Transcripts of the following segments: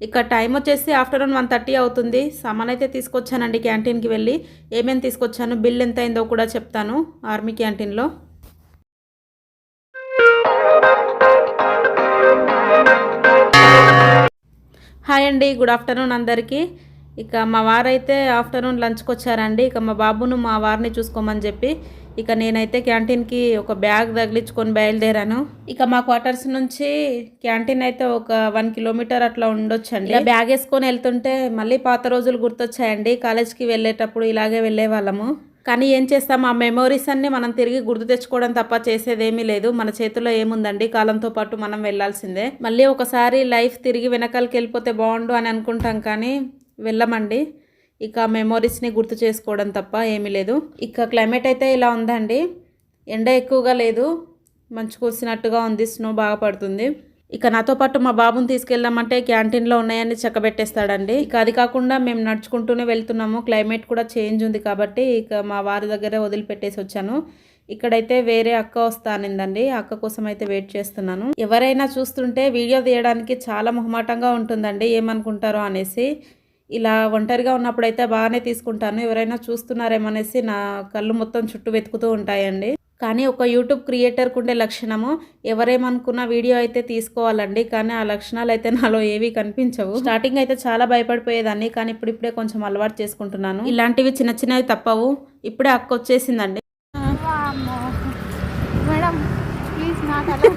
ఇక టైం వచ్చేసి afternoon one thirty అవుతుంది. సామాన్ అయితే తీసుకొచ్చానండి క్యాంటీన్కి వెళ్ళి. ఏమేమి తీసుకొచ్చాను బిల్ ఎంత అయిందో కూడా చెప్తాను ఆర్మీ క్యాంటీన్లో. హాయ్ అండి గుడ్ ఆఫ్టర్నూన్ అందరికీ. ఇక మా వారైతే ఆఫ్టర్నూన్ లంచ్కి వచ్చారండి ఇక మా బాబును మా వారిని చూసుకోమని చెప్పి ఇక నేనైతే క్యాంటీన్కి ఒక బ్యాగ్ తగిలించుకొని బయలుదేరాను. ఇక మా క్వార్టర్స్ నుంచి క్యాంటీన్ అయితే ఒక వన్ కిలోమీటర్ అట్లా ఉండొచ్చండి. ఇలా బ్యాగ్ వేసుకొని వెళ్తుంటే మళ్ళీ పాత రోజులు గుర్తొచ్చాయండి. కాలేజ్కి వెళ్ళేటప్పుడు ఇలాగే వెళ్ళే వాళ్ళము కానీ ఏం చేస్తాం? ఆ మెమోరీస్ అన్ని మనం తిరిగి గుర్తు తెచ్చుకోవడం తప్ప చేసేదేమీ లేదు. మన చేతిలో ఏముందండి? కాలంతో పాటు మనం వెళ్ళాల్సిందే. మళ్ళీ ఒకసారి లైఫ్ తిరిగి వెనకాలకి వెళ్ళిపోతే బాగుండు అని అనుకుంటాం కానీ వెళ్ళమండి. ఇక మెమొరీస్ని గుర్తు చేసుకోవడం తప్ప ఏమీ లేదు. ఇక క్లైమేట్ అయితే ఇలా ఉందండి. ఎండ ఎక్కువగా లేదు. మంచు కూసినట్టుగా ఉంది. స్నో బాగా పడుతుంది. ఇక నాతో పాటు మా బాబుని తీసుకెళ్ళామంటే క్యాంటీన్లో ఉన్నాయని చెక్కబెట్టేస్తాడండి. ఇక అది కాకుండా మేము నడుచుకుంటూనే వెళ్తున్నాము. క్లైమేట్ కూడా చేంజ్ ఉంది కాబట్టి ఇక మా వారి దగ్గరే వదిలిపెట్టేసి వచ్చాను. ఇక్కడైతే వేరే అక్క వస్తానిందండి. అక్క కోసం అయితే వెయిట్ చేస్తున్నాను. ఎవరైనా చూస్తుంటే వీడియో తీయడానికి చాలా మొహమాటంగా ఉంటుందండి. ఏమనుకుంటారో అనేసి. ఇలా ఒంటరిగా ఉన్నప్పుడైతే బాగానే తీసుకుంటాను. ఎవరైనా చూస్తున్నారేమనేసి నా కళ్ళు మొత్తం చుట్టూ వెతుకుతూ ఉంటాయండి. కానీ ఒక యూట్యూబ్ క్రియేటర్కు ఉండే లక్షణము ఎవరేమనుకున్న వీడియో అయితే తీసుకోవాలండి. కానీ ఆ లక్షణాలు అయితే నాలో ఏవి కనిపించవు. స్టార్టింగ్ అయితే చాలా భయపడిపోయేదాన్ని. కానీ ఇప్పుడిప్పుడే కొంచెం అలవాటు చేసుకుంటున్నాను. ఇలాంటివి చిన్న చిన్నవి తప్పవు. ఇప్పుడే అక్క వచ్చేసిందండి. మేడం ప్లీజ్ నాకు అలా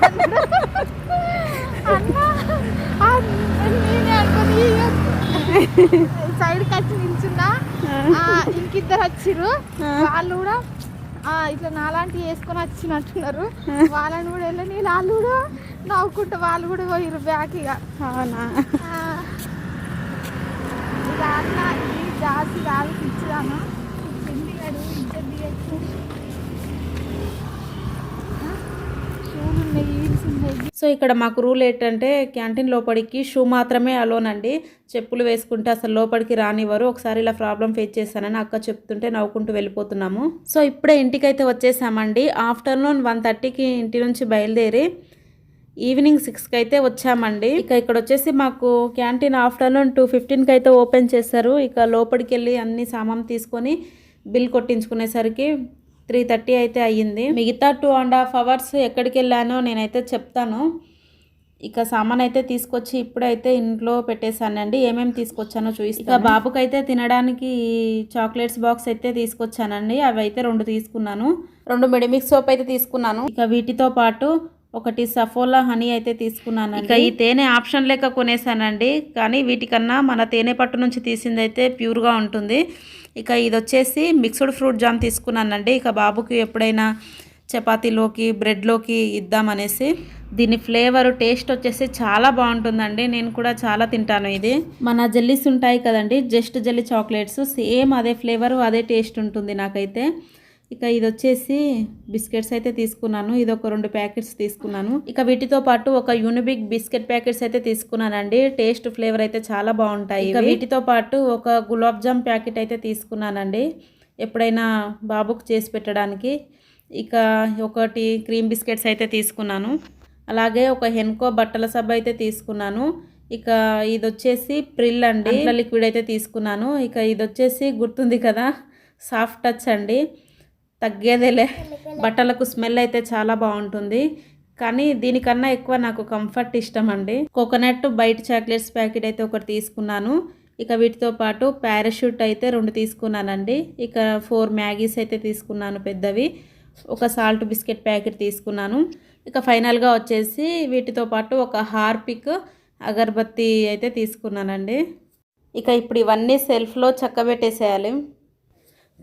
అన్నా ఆ, నేనే అనుకుని సైడ్కి వచ్చి నిల్చున్నా. ఆ, ఇంకిద్దరు వచ్చిర్రు. వాళ్ళు కూడా ఆ, ఇట్లా నాలాంటి వేసుకొని వచ్చినట్టున్నారు. వాళ్ళని కూడా వెళ్ళని వాళ్ళు కూడా నవ్వుకుంటూ వాళ్ళు కూడా పోయిర్రు బ్యాక్ ఇక. అవునా? అన్న ఈ జాతి వాళ్ళకి ఇచ్చుదామా చెందిగాడు దిగచ్చు షూలు హీల్స్ ఉన్నాయి సో ఇక్కడ మాకు రూల్ ఏంటంటే క్యాంటీన్ లోపలికి షూ మాత్రమే అలోన్ అండి. చెప్పులు వేసుకుంటే అసలు లోపలికి రానివ్వరు. ఒకసారి ఇలా ప్రాబ్లం ఫేస్ చేశానని అక్క చెప్తుంటే నవ్వుకుంటూ వెళ్ళిపోతున్నాము. సో ఇప్పుడే ఇంటికైతే వచ్చేసామండి. ఆఫ్టర్నూన్ వన్ థర్టీకి ఇంటి నుంచి బయలుదేరి ఈవినింగ్ సిక్స్కి అయితే వచ్చామండి. ఇక ఇక్కడ వచ్చేసి మాకు క్యాంటీన్ ఆఫ్టర్నూన్ టూ ఫిఫ్టీన్కి అయితే ఓపెన్ చేస్తారు ఇక లోపలికి వెళ్ళి అన్ని సామాన్ తీసుకొని బిల్ కొట్టించుకునేసరికి త్రీ థర్టీ అయితే అయ్యింది. మిగతా టూ అండ్ హాఫ్ అవర్స్ ఎక్కడికి వెళ్ళానో నేనైతే చెప్తాను. ఇక సామాన్ అయితే తీసుకొచ్చి ఇప్పుడైతే ఇంట్లో పెట్టేశానండి. ఏమేమి తీసుకొచ్చానో చూసి ఇక బాబుకైతే తినడానికి చాక్లెట్స్ బాక్స్ అయితే తీసుకొచ్చానండి. అవి అయితే రెండు తీసుకున్నాను. రెండు మెడిమిక్స్ సోప్ అయితే తీసుకున్నాను. ఇక వీటితో పాటు ఒకటి సఫోలా హనీ అయితే తీసుకున్నాను ఇక ఈ తేనె ఆప్షన్ లెక్క కొనేసానండి. కానీ వీటికన్నా మన తేనె పట్టు నుంచి తీసింది అయితే ప్యూర్గా ఉంటుంది. ఇక ఇది వచ్చేసి మిక్స్డ్ ఫ్రూట్ జామ్ తీసుకున్నానండి. ఇక బాబుకి ఎప్పుడైనా చపాతీలోకి బ్రెడ్లోకి ఇద్దామనేసి. దీని ఫ్లేవర్ టేస్ట్ వచ్చేసి చాలా బాగుంటుందండి. నేను కూడా చాలా తింటాను ఇది. మన జెల్లీస్ ఉంటాయి కదండి జస్ట్ జెల్లీ చాక్లెట్స్. సేమ్ అదే ఫ్లేవర్ అదే టేస్ట్ ఉంటుంది నాకైతే. ఇక ఇది వచ్చేసి బిస్కెట్స్ అయితే తీసుకున్నాను. ఇది ఒక రెండు ప్యాకెట్స్ తీసుకున్నాను. ఇక వీటితో పాటు ఒక యూనిబిక్ బిస్కెట్ ప్యాకెట్స్ అయితే తీసుకున్నానండి. టేస్ట్ ఫ్లేవర్ అయితే చాలా బాగుంటాయి ఇక వీటితో పాటు ఒక గులాబ్ జామ్ ప్యాకెట్ అయితే తీసుకున్నానండి. ఎప్పుడైనా బాబుకు చేసి పెట్టడానికి. ఇక ఒకటి క్రీమ్ బిస్కెట్స్ అయితే తీసుకున్నాను. అలాగే ఒక హెన్కో బట్టల సబ్బు అయితే తీసుకున్నాను. ఇక ఇది వచ్చేసి ప్రిల్ అండి. లిక్విడ్ అయితే తీసుకున్నాను. ఇక ఇది వచ్చేసి గుర్తుంది కదా సాఫ్ట్ టచ్ అండి. తగ్గేదేలే. బట్టలకు స్మెల్ అయితే చాలా బాగుంటుంది. కానీ దీనికన్నా ఎక్కువ నాకు కంఫర్ట్ ఇష్టం అండి కోకోనట్ బయట చాక్లెట్స్ ప్యాకెట్ అయితే ఒకటి తీసుకున్నాను. ఇక వీటితో పాటు పారాషూట్ అయితే రెండు తీసుకున్నానండి. ఇక ఫోర్ మ్యాగీస్ అయితే తీసుకున్నాను పెద్దవి. ఒక సాల్ట్ బిస్కెట్ ప్యాకెట్ తీసుకున్నాను. ఇక ఫైనల్గా వచ్చేసి వీటితో పాటు ఒక హార్పిక్ అగరబత్తి అయితే తీసుకున్నానండి. ఇక ఇప్పుడు ఇవన్నీ సెల్ఫ్లో చక్కబెట్టేసేయాలి.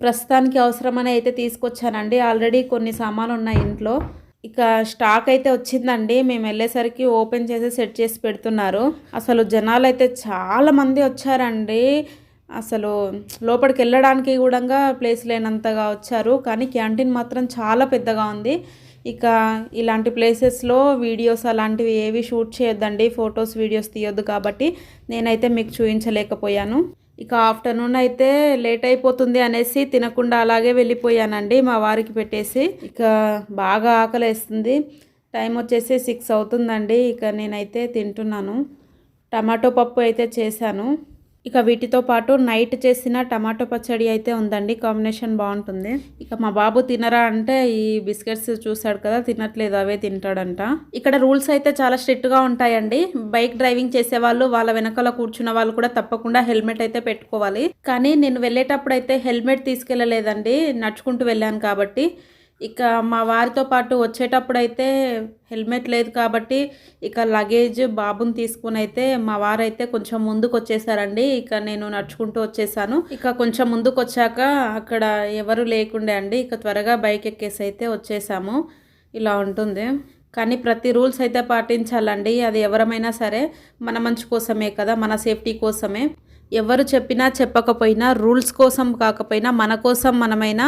ప్రస్తుతానికి అవసరమని అయితే తీసుకొచ్చానండి. ఆల్రెడీ కొన్ని సామాన్లు ఉన్నాయి ఇంట్లో. ఇక స్టాక్ అయితే వచ్చిందండి. మేము వెళ్ళేసరికి ఓపెన్ చేసి సెట్ చేసి పెడుతున్నారు. అసలు జనాలు అయితే చాలామంది వచ్చారండి. అసలు లోపలికి వెళ్ళడానికి కూడా ప్లేస్ లేనంతగా వచ్చారు. కానీ క్యాంటీన్ మాత్రం చాలా పెద్దగా ఉంది. ఇక ఇలాంటి ప్లేసెస్లో వీడియోస్ అలాంటివి ఏవి షూట్ చేయొద్దండి. ఫొటోస్ వీడియోస్ తీయొద్దు కాబట్టి నేనైతే మీకు చూపించలేకపోయాను ఇక ఆఫ్టర్నూన్ అయితే లేట్ అయిపోతుంది అనేసి తినకుండా అలాగే వెళ్ళిపోయానండి మా వారికి పెట్టేసి. ఇక బాగా ఆకలి వేస్తుంది టైం వచ్చేసి సిక్స్ అవుతుందండి. ఇక నేనైతే తింటున్నాను. టమాటో పప్పు అయితే చేశాను. ఇక వీటితో పాటు నైట్ చేసిన టమాటో పచ్చడి అయితే ఉందండి. కాంబినేషన్ బాగుంటుంది. ఇక మా బాబు తినరా అంటే ఈ బిస్కెట్స్ చూశాడు కదా తినట్లేదు అవే తింటాడంట. ఇక్కడ రూల్స్ అయితే చాలా స్ట్రిక్ట్గా ఉంటాయండి. బైక్ డ్రైవింగ్ చేసే వాళ్ళు వాళ్ళ వెనకాల కూర్చున్న వాళ్ళు కూడా తప్పకుండా హెల్మెట్ అయితే పెట్టుకోవాలి. కానీ నేను వెళ్ళేటప్పుడు అయితే హెల్మెట్ తీసుకెళ్ళలేదండి. నడుచుకుంటూ వెళ్ళాను కాబట్టి ఇక మా వారితో పాటు వచ్చేటప్పుడు అయితే హెల్మెట్ లేదు కాబట్టి ఇక లగేజ్ బాబుని తీసుకుని అయితే మా వారైతే కొంచెం ముందుకు వచ్చేసారండి ఇక నేను నడుచుకుంటూ వచ్చేసాను. ఇక కొంచెం ముందుకు వచ్చాక అక్కడ ఎవరు లేకుండే అండి. ఇక త్వరగా బైక్ ఎక్కేసి అయితే వచ్చేసాము. ఇలా ఉంటుంది. కానీ ప్రతి రూల్స్ అయితే పాటించాలండి. అది ఎవరమైనా సరే మన మంచి కోసమే కదా మన సేఫ్టీ కోసమే. ఎవరు చెప్పినా చెప్పకపోయినా రూల్స్ కోసం కాకపోయినా మన కోసం మనమైనా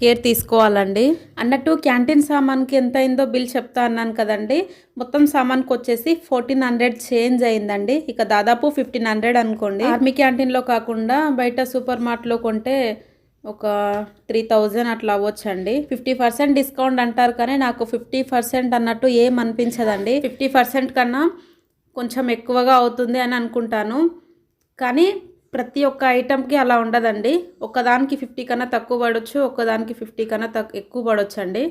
కేర్ తీసుకోవాలండి. అన్నట్టు క్యాంటీన్ సామాన్కి ఎంత అయిందో బిల్ చెప్తా అన్నాను కదండి. మొత్తం సామాన్కి వచ్చేసి ఫోర్టీన్ హండ్రెడ్ చేంజ్ అయిందండి. ఇక దాదాపు ఫిఫ్టీన్ హండ్రెడ్ అనుకోండి. ఆర్మీ క్యాంటీన్లో కాకుండా బయట సూపర్ మార్ట్లో కొంటే ఒక త్రీ థౌజండ్ అట్లా అవ్వచ్చండి. ఫిఫ్టీ పర్సెంట్ డిస్కౌంట్ అంటారు కానీ నాకు ఫిఫ్టీ పర్సెంట్ అన్నట్టు ఏం అనిపించదండి. ఫిఫ్టీ పర్సెంట్ కన్నా కొంచెం ఎక్కువగా అవుతుంది అని అనుకుంటాను. కానీ ప్రతి ఒక్క ఐటెంకి అలా ఉండదండి. ఒకదానికి ఫిఫ్టీ కన్నా తక్కువ పడవచ్చు ఒకదానికి ఫిఫ్టీ కన్నా తక్ ఎక్కువ పడవచ్చు అండి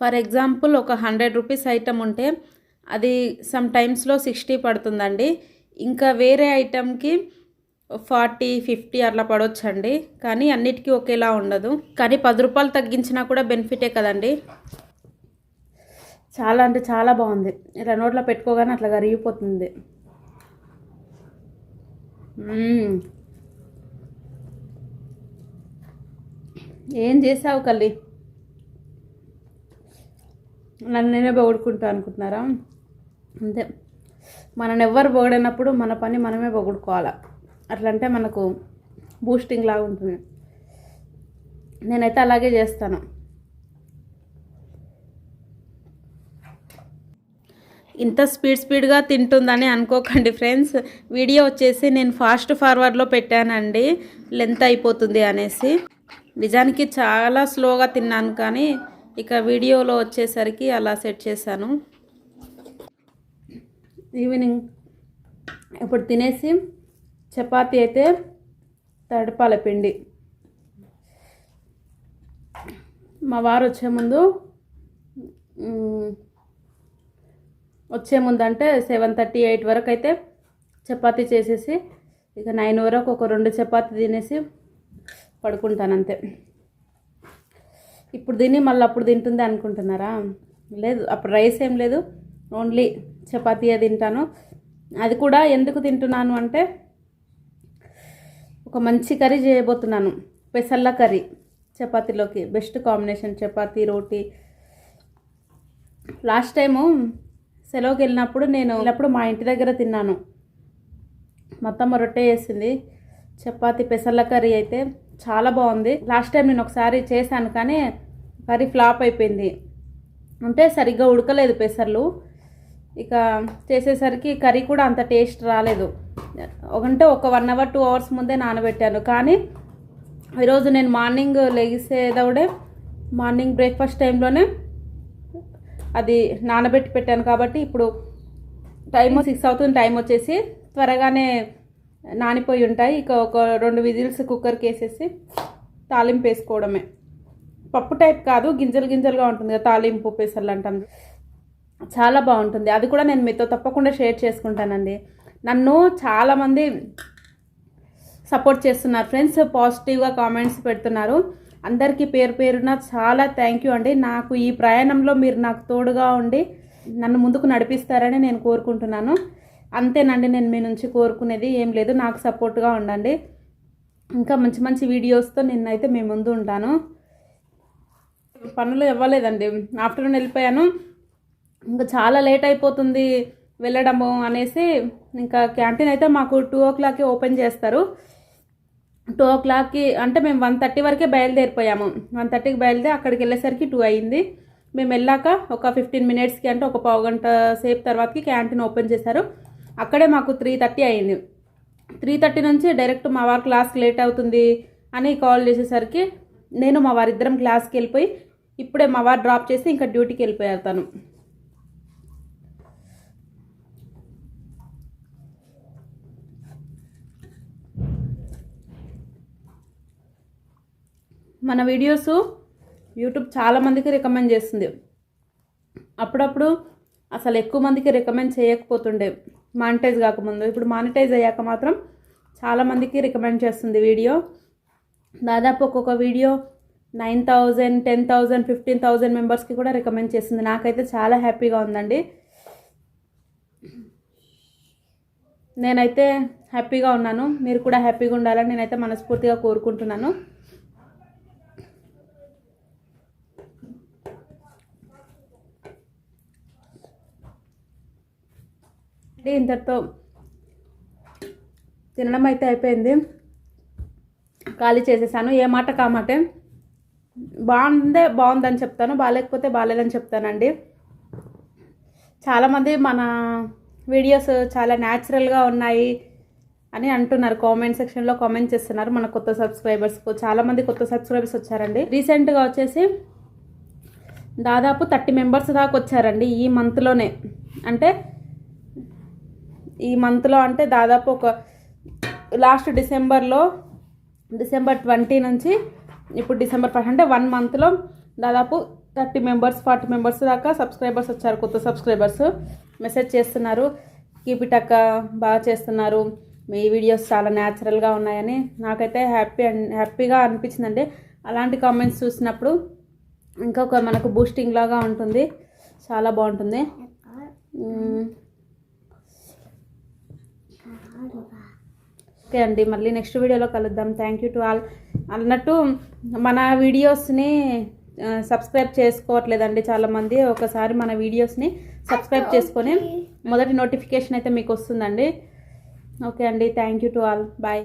ఫర్ ఎగ్జాంపుల్ ఒక హండ్రెడ్ రూపీస్ ఐటెం ఉంటే అది సమ్ టైమ్స్లో సిక్స్టీ పడుతుందండి. ఇంకా వేరే ఐటమ్కి ఫార్టీ ఫిఫ్టీ అట్లా పడవచ్చండి కానీ అన్నిటికీ ఒకేలా ఉండదు. కానీ పది రూపాయలు తగ్గించినా కూడా బెనిఫిటే కదండి. చాలా అంటే చాలా బాగుంది. ఇలా నోట్లో పెట్టుకోగానే అట్లా కరిగిపోతుంది. ఏం చేసావు కల్లి? నన్ను నేనే పొగుడుకుంటా అనుకుంటున్నారా? అంతే. మనని ఎవ్వరు పొగడనప్పుడు మన పని మనమే పొగుడుకోవాలా అట్లంటే మనకు బూస్టింగ్ లాగా ఉంటుంది. నేనైతే అలాగే చేస్తాను. ఇంత స్పీడ్ స్పీడ్గా తింటుందని అనుకోకండి ఫ్రెండ్స్. వీడియో వచ్చేసి నేను ఫాస్ట్ ఫార్వర్డ్లో పెట్టానండి. లెంత్ అయిపోతుంది అనేసి. నిజానికి చాలా స్లోగా తిన్నాను కానీ ఇక వీడియోలో వచ్చేసరికి అలా సెట్ చేశాను. ఈవినింగ్ ఇప్పుడు తినేసి చపాతి అయితే తడపాల పిండి. మా వారు వచ్చే ముందు వచ్చే ముందంటే సెవెన్ థర్టీ ఎయిట్ వరకు అయితే చపాతీ చేసేసి ఇక నైన్ వరకు ఒక రెండు చపాతీ తినేసి పడుకుంటాను అంతే ఇప్పుడు తిని మళ్ళీ అప్పుడు తింటుంది అనుకుంటున్నారా? లేదు అప్పుడు రైస్ ఏం లేదు ఓన్లీ చపాతీయే తింటాను. అది కూడా ఎందుకు తింటున్నాను అంటే ఒక మంచి కర్రీ చేయబోతున్నాను పెసల్ల కర్రీ చపాతీలోకి. Best combination chapati roti. Last time సెలవుకి వెళ్ళినప్పుడు నేను వెళ్ళినప్పుడు మా ఇంటి దగ్గర తిన్నాను. మొత్తం రొట్టె వేసింది చపాతి పెసర్ల కర్రీ అయితే చాలా బాగుంది. లాస్ట్ టైం నేను ఒకసారి చేశాను కానీ కర్రీ ఫ్లాప్ అయిపోయింది. అంటే సరిగ్గా ఉడకలేదు పెసర్లు. ఇక చేసేసరికి కర్రీ కూడా అంత టేస్ట్ రాలేదు. అంటే ఒక వన్ అవర్ టూ అవర్స్ ముందే నానబెట్టాను. కానీ ఈరోజు నేను మార్నింగ్ లెగిసేదవుడే మార్నింగ్ బ్రేక్ఫాస్ట్ టైంలోనే అది నానబెట్టి పెట్టాను కాబట్టి ఇప్పుడు టైం సిక్స్ అవుతుంది టైం వచ్చేసి త్వరగానే నానిపోయి ఉంటాయి. ఇక ఒక రెండు విజిల్స్ కుక్కర్కి వేసేసి తాలింపు వేసుకోవడమే. పప్పు టైప్ కాదు గింజలు గింజలుగా ఉంటుంది కదా తాలింపు పెసర్లు అంటాం. చాలా బాగుంటుంది. అది కూడా నేను మీతో తప్పకుండా షేర్ చేసుకుంటానండి. నన్ను చాలామంది సపోర్ట్ చేస్తున్నారు. ఫ్రెండ్స్ పాజిటివ్గా కామెంట్స్ పెడుతున్నారు. అందరికీ పేరు పేరున చాలా థ్యాంక్ యూ అండి. నాకు ఈ ప్రయాణంలో మీరు నాకు తోడుగా ఉండి నన్ను ముందుకు నడిపిస్తారని నేను కోరుకుంటున్నాను. అంతేనండి నేను మీ నుంచి కోరుకునేది ఏం లేదు. నాకు సపోర్ట్గా ఉండండి. ఇంకా మంచి మంచి వీడియోస్తో నిన్నైతే మీ ముందు ఉంటాను. పనులు ఇవ్వలేదండి. ఆఫ్టర్నూన్ వెళ్ళిపోయాను. ఇంకా చాలా లేట్ అయిపోతుంది వెళ్ళడము అనేసి ఇంకా క్యాంటీన్ అయితే మాకు టూ ఓ క్లాకే ఓపెన్ చేస్తారు. టూ ఓ క్లాక్కి అంటే మేము వన్ థర్టీ వరకే బయలుదేరిపోయాము. వన్ థర్టీకి బయలుదేరి అక్కడికి వెళ్ళేసరికి టూ అయింది. మేము వెళ్ళాక ఒక ఫిఫ్టీన్ మినిట్స్కి అంటే ఒక పావు గంట సేపు తర్వాతకి క్యాంటీన్ ఓపెన్ చేశారు. అక్కడే మాకు త్రీ థర్టీ అయింది. త్రీ థర్టీ నుంచి డైరెక్ట్ మా వారు క్లాస్కి లేట్ అవుతుంది అని కాల్ చేసేసరికి నేను మా వారిద్దరం క్లాస్కి వెళ్ళిపోయి ఇప్పుడే మా వారు డ్రాప్ చేసి ఇంకా డ్యూటీకి వెళ్ళిపోయారు తను. మన వీడియోస్ యూట్యూబ్ చాలామందికి రికమెండ్ చేస్తుంది. అప్పుడప్పుడు అసలు ఎక్కువ మందికి రికమెండ్ చేయకపోతుండే. మానిటైజ్ కాకముందు. ఇప్పుడు మానిటైజ్ అయ్యాక మాత్రం చాలా మందికి రికమెండ్ చేస్తుంది వీడియో దాదాపు ఒక్కొక్క video nine thousand ten thousand fifteen thousand మెంబర్స్కి కూడా రికమెండ్ చేస్తుంది. నాకైతే చాలా హ్యాపీగా ఉందండి. నేనైతే హ్యాపీగా ఉన్నాను. మీరు కూడా హ్యాపీగా ఉండాలని నేనైతే మనస్ఫూర్తిగా కోరుకుంటున్నాను. అంటే ఇంతటితో తినడం అయితే అయిపోయింది. ఖాళీ చేసేసాను. ఏ మాట కామాటే బాగుందే బాగుందని చెప్తాను. బాగాలేకపోతే బాగాలేదని చెప్తానండి. చాలామంది మన వీడియోస్ చాలా న్యాచురల్గా ఉన్నాయి అని అంటున్నారు. కామెంట్ సెక్షన్లో కామెంట్ చేస్తున్నారు మన కొత్త సబ్స్క్రైబర్స్ చాలామంది కొత్త సబ్స్క్రైబర్స్ వచ్చారండి. రీసెంట్గా వచ్చేసి దాదాపు థర్టీ మెంబర్స్ దాకా వచ్చారండి ఈ మంత్లోనే. అంటే ఈ మంత్లో అంటే దాదాపు ఒక లాస్ట్ డిసెంబర్లో డిసెంబర్ ట్వంటీ నుంచి ఇప్పుడు డిసెంబర్ ఫస్ట్ అంటే వన్ మంత్లో దాదాపు థర్టీ మెంబర్స్ ఫార్టీ మెంబర్స్ దాకా సబ్స్క్రైబర్స్ వచ్చారు కొత్త సబ్స్క్రైబర్స్ మెసేజ్ చేస్తున్నారు కీప్ ఇట్ అక్క బాగా చేస్తున్నారు. మీ వీడియోస్ చాలా న్యాచురల్గా ఉన్నాయని నాకైతే హ్యాపీ హ్యాపీగా అనిపించిందండి. అలాంటి కామెంట్స్ చూసినప్పుడు ఇంకా ఒక మనకు బూస్టింగ్ లాగా ఉంటుంది. చాలా బాగుంటుంది. ఓకే అండి మళ్ళీ నెక్స్ట్ వీడియోలో కలుద్దాం. థ్యాంక్ యూ టు ఆల్ అన్నట్టు మన వీడియోస్ని సబ్స్క్రైబ్ చేసుకోవట్లేదండి చాలామంది. ఒకసారి మన వీడియోస్ని సబ్స్క్రైబ్ చేసుకొని మొదటి నోటిఫికేషన్ అయితే మీకు వస్తుందండి. ఓకే అండి thank you to all bye